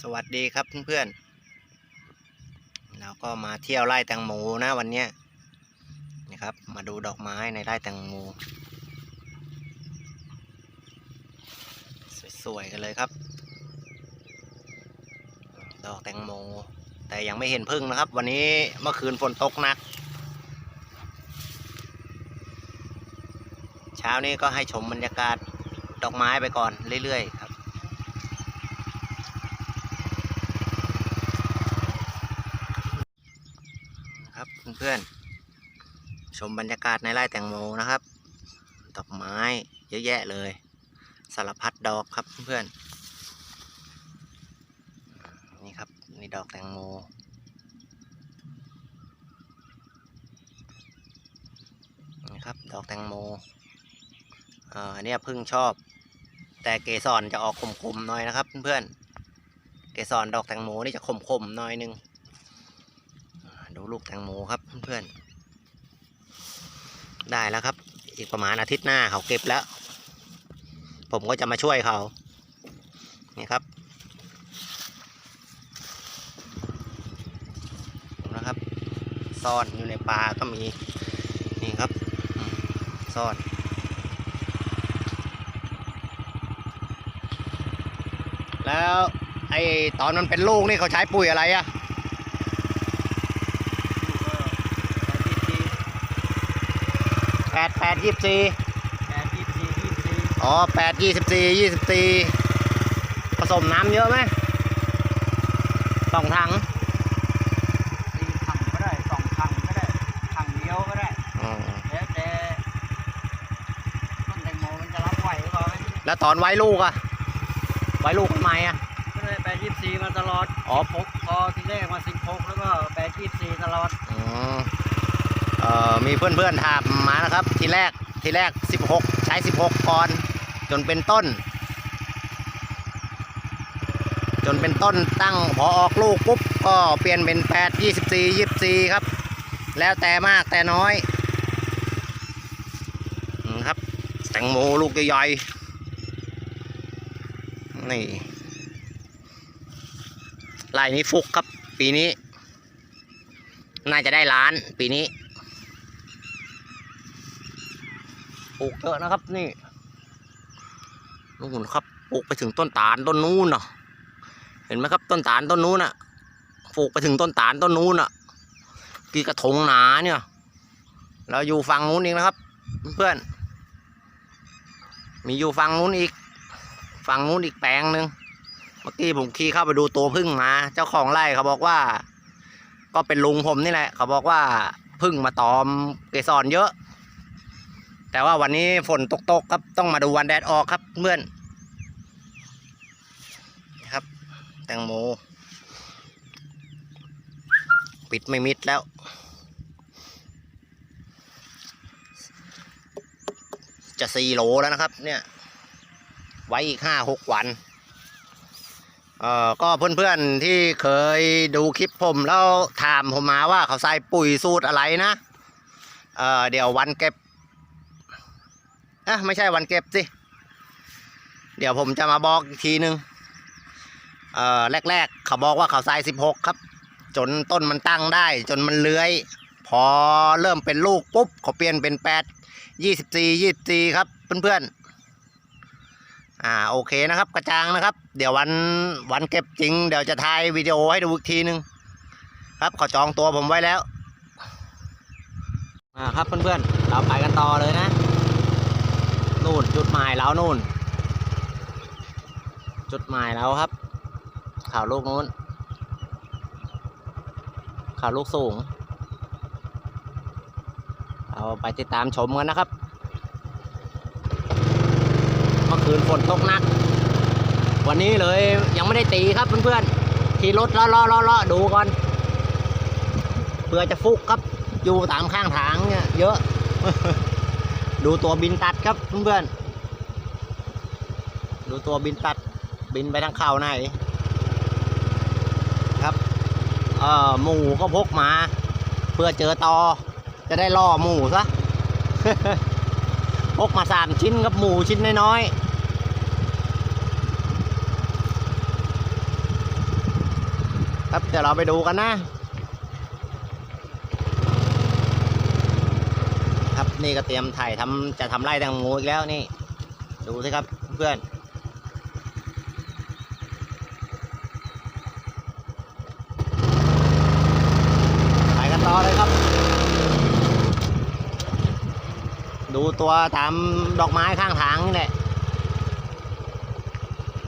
สวัสดีครับเพื่อนๆเราก็มาเที่ยวไร่แตงโมนะวันนี้นะครับ มาดูดอกไม้ในไร่แตงโมสวยๆกันเลยครับ ดอกแตงโม แต่ยังไม่เห็นพึ่งนะครับ วันนี้เมื่อคืนฝนตกหนัก เช้านี้ก็ให้ชมบรรยากาศดอกไม้ไปก่อนเรื่อยๆครับ ครับเพื่อนๆ ชมบรรยากาศในไร่แตงโมนะครับ ดอกไม้เยอะแยะเลย สารพัดดอกครับเพื่อนนี่ครับนี่ดอกแตงโม นี่ครับดอกแตงโมเอ่ออันเนี้ยพึ่งชอบ แต่เกสรจะออกคมๆหน่อยนะครับเพื่อนๆ เกสรดอกแตงโมนี่จะคมๆหน่อยนึง ดูลูกแตงโมครับเพื่อนๆ ได้แล้วครับ อีกประมาณอาทิตย์หน้าเขาเก็บแล้ว ผมก็จะมาช่วยเขานี่ครับนะครับ ซ่อนอยู่ในป่าก็มีนี่ครับซ่อนแล้วไอ้ตอนมันเป็นลูกนี่เขาใช้ปุ๋ยอะไรอะ แป ดแปดยี่สิบสี่แปดยี่สิบสี่ยี่สิบสี่อ๋อแปดยี่สิบสี่ยี่สิบสี่ผสมน้ำเยอะไหมสองถังสี่ถังก็ได้สองถังก็ได้ถังเดียวก็ได้ อ๋อแล้วแต่ต้นแตงโมมันจะรับไหวหรือเปล่าแล้วตอนไว้ลูกอะไว้ลูกทำไมอะ ก็เลยแปดยี่สิบสี่มาตลอดอ๋อ พกพอทีแรกมาสิบหกแล้วก็แปดยี่สิบสี่ตลอด อ๋อเอ่อ มีเพื่อนๆถามมานะครับ ทีแรกทีแรกสิบหกใช้สิบหกก่อนจนเป็นต้น จนเป็นต้นตั้งพอออกลูกปุ๊บก็เปลี่ยนเป็นแปดยี่สิบสี่ยี่สิบสี่ครับ แล้วแต่มากแต่น้อยครับแตงโมลูกใหญ่ๆนี่ลายนี้ฟุกครับปีนี้ น่าจะได้ล้านปีนี้ ปลูกเยอะนะครับ นี่นู่นครับปลูกไปถึงต้นตาลต้นนู้นเนาะเห็นไหมครับ ต้นตาลต้นนู้นน่ะปลูกไปถึงต้นตาลต้นนู้นน่ะกี่กระถงหนาเนี่ย เราอยู่ฝั่งนู้นอีกนะครับ เพื่อน มีอยู่ฝั่งนู้นอีก ฝั่งนู้นอีกแปลงหนึ่งเมื่อกี้ผมขี่เข้าไปดูตัวพึ่งมา เจ้าของไร่เขาบอกว่า ก็เป็นลุงผมนี่แหละ เขาบอกว่าพึ่งมาตอมเกสรเยอะ แต่ว่าวันนี้ฝนตกๆครับต้องมาดูวันแดดออกครับเพื่อนนี่ครับ แตงโมปิดไม่มิดแล้ว จะสี่โลแล้วนะครับ เนี่ย ไว้อีกห้าหกวันเอ่อก็เพื่อนๆที่เคยดูคลิปผมแล้วถามผมมาว่าเขาใส่ปุ๋ยสูตรอะไรนะ เอ่อเดี๋ยววันเก็บ อะไม่ใช่วันเก็บสิ เดี๋ยวผมจะมาบอกอีกทีนึง เอ่อแรกๆ เขาบอกว่าเขาใส่สิบหกครับ จนต้นมันตั้งได้ จนมันเลื้อย พอเริ่มเป็นลูกปุ๊บเขาเปลี่ยนเป็นแปดยี่สิบสี่ยี่สิบสี่ครับเพื่อนๆอ่าโอเคนะครับกระจางนะครับ เดี๋ยววันวันเก็บจริง เดี๋ยวจะถ่ายวิดีโอให้ดูอีกทีนึง ครับเขาจองตัวผมไว้แล้ว อ่าครับเพื่อนๆเราไปกันต่อเลยนะ นู่นจุดหมายเรานู่น จุดหมายเราครับ ข่าวลูกนู้น ข่าวลูกสูง เราไปติดตามชมกันนะครับเมื่อคืนฝนตกหนัก วันนี้เลยยังไม่ได้ตีครับเพื่อนๆขี่รถล้อล้อล้อล้อดูก่อนเพื่อจะฟุกครับอยู่ตามข้างทางเนี่ยเยอะ ดูตัวบินตัดครับเพื่อนๆดูตัวบินตัดบินไปทางเข่าไหนครับเอ่อหมูก็พกมา เพื่อเจอตอจะได้ล่อหมูซะพกมาสามชิ้นครับหมูชิ้นน้อยๆครับเดี๋ยวเราไปดูกันนะ ครับ นี่ก็เตรียมถ่ายทำจะทำไร่แตงโมอีกแล้วนี่ ดูสิครับเพื่อนไปกันต่อเลยครับ ดูตัวตามดอกไม้ข้างทางนี่แหละ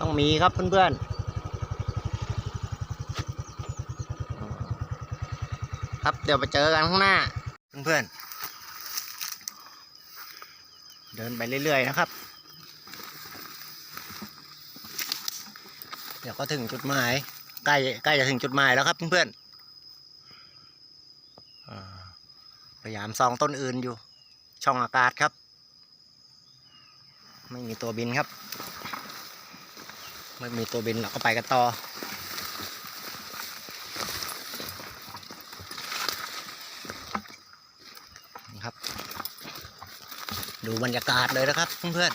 ต้องมีครับเพื่อนๆครับเดี๋ยวไปเจอกันข้างหน้า เพื่อนๆ เดินไปเรื่อย ๆ นะครับ เดี๋ยวก็ถึงจุดหมายใกล้ใกล้จะถึงจุดหมายแล้วครับเพื่อนๆพยายามส่องต้นอื่นอยู่ ช่องอากาศครับ ไม่มีตัวบินครับ ไม่มีตัวบินเราก็ไปกันต่อ นะครับ ดูบรรยากาศเลยนะครับเพื่อน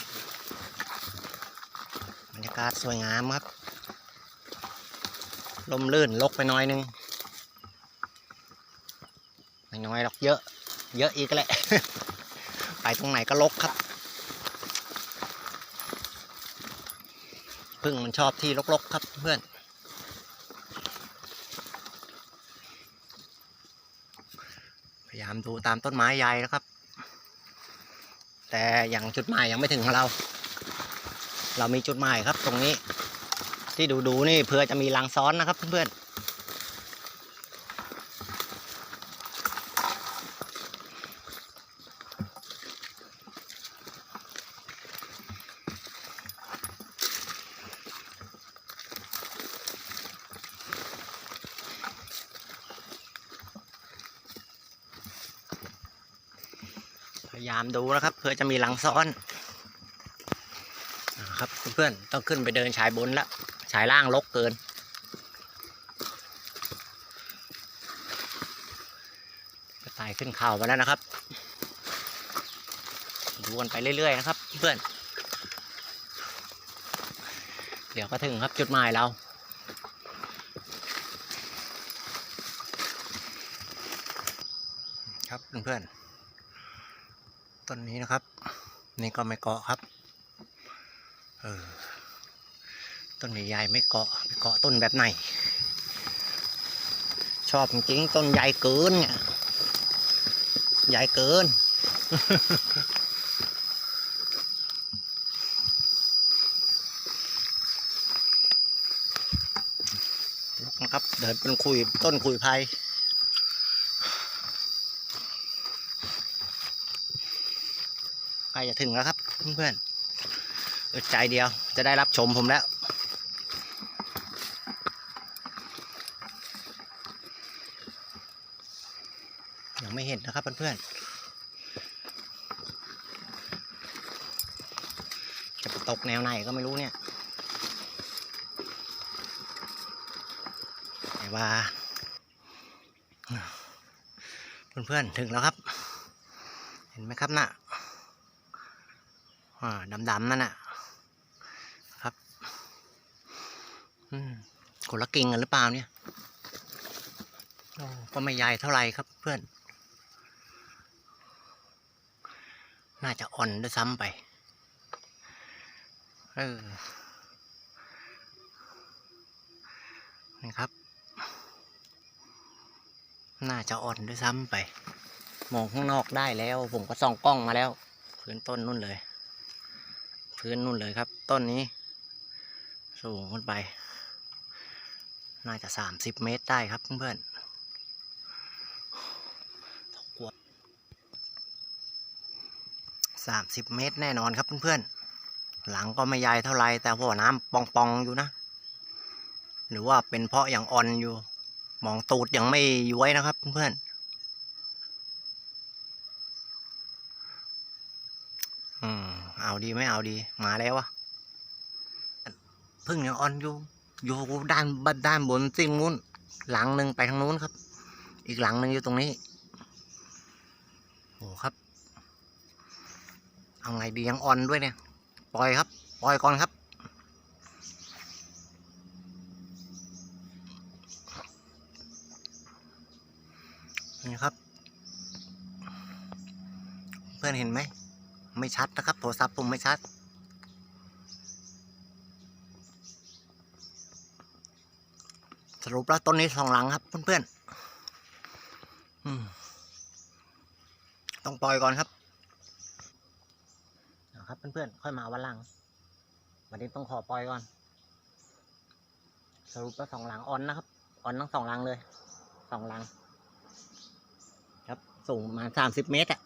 ๆบรรยากาศสวยงามครับลมลื่นลกไปน้อยนึงไม่น้อยหรอกเยอะ เยอะอีกแหละ ไปตรงไหนก็ลกครับพึ่งมันชอบที่รกๆครับเพื่อนพยายามดูตามต้นไม้ใหญ่นะครับ แต่อย่างจุดหมายยังไม่ถึงของเรา เรามีจุดหมายครับตรงนี้ ที่ดูดูๆนี่เพื่อจะมีรังซ้อนนะครับเพื่อนๆ พยายามดูนะครับ เพื่อจะมีรังซ้อนนะครับเพื่อนๆต้องขึ้นไปเดินชายบนแล้วชายล่างลกเกินจะไต่ขึ้นเข่ามาแล้วนะครับ ดูกันไปเรื่อยๆนะครับ เพื่อน เดี๋ยวก็ถึงครับจุดหมายเราครับเพื่อนๆ ต้นนี้นะครับ นี่ก็ไม่เกาะครับเออต้นใหญ่ไม่เกาะไปเกาะต้นแบบไหน ชอบจริงต้นใหญ่เกินเนี่ยใหญ่เกินลุกนะครับ เดินเป็นคุยต้นคุยไผ่ ล้จะถึงแล้วครับเพื่อนๆอดใจเดียวจะได้รับชมผมแล้วยังไม่เห็นนะครับเพื่อนๆจะตกแนวไหนก็ไม่รู้เนี่ยแต่ว่าเพื่อนๆถึงแล้วครับ เห็นไหมครับน่ะอ่า ดำๆนั่นน่ะครับอืมคนละกิ่งกันหรือเปล่าเนี่ยก็ไม่ใหญ่เท่าไหร่ครับเพื่อน น่าจะอ่อนด้วยซ้ำไป เออนี่ครับ น่าจะอ่อนด้วยซ้ำไป มองข้างนอกได้แล้ว ผมก็ส่องกล้องมาแล้วพื้นต้นนู่นเลย พื้นนู่นเลยครับ ต้นนี้ สูงขึ้นไป น่าจะสามสิบเมตรได้ครับเพื่อนสามสิบเมตรแน่นอนครับเพื่อนๆ หลังก็ไม่ใหญ่เท่าไรแต่หัวน้ำปองๆอยู่นะ หรือว่าเป็นเพราะอย่างอ่อนอยู่ มองตูดยังไม่ย้วยนะครับเพื่อนๆอืม เอาดีไม่เอาดี มาแล้ววะพึ่งยังอ่อนอยู่ อยู่ด้านบด้านบนซิ่งนู้น หลังหนึ่งไปทางนู้นครับ อีกหลังหนึ่งอยู่ตรงนี้โอ้ครับ เอาไงดียังอ่อนด้วยเนี่ย ปล่อยครับ ปล่อยก่อนครับ นี่ครับ เพื่อนเห็นไหม ไม่ชัดนะครับ โทรศัพท์ผมไม่ชัด สรุปแล้วต้นนี้สองหลังครับเพื่อนๆต้องปล่อยก่อนครับครับเพื่อนๆค่อยมาวันหลัง วันนี้ต้องขอปล่อยก่อน สรุปแล้วสองหลังออนนะครับออนทั้งสองหลังเลยสองหลัง ครับสูงประมาณสามสิบเมตรอะ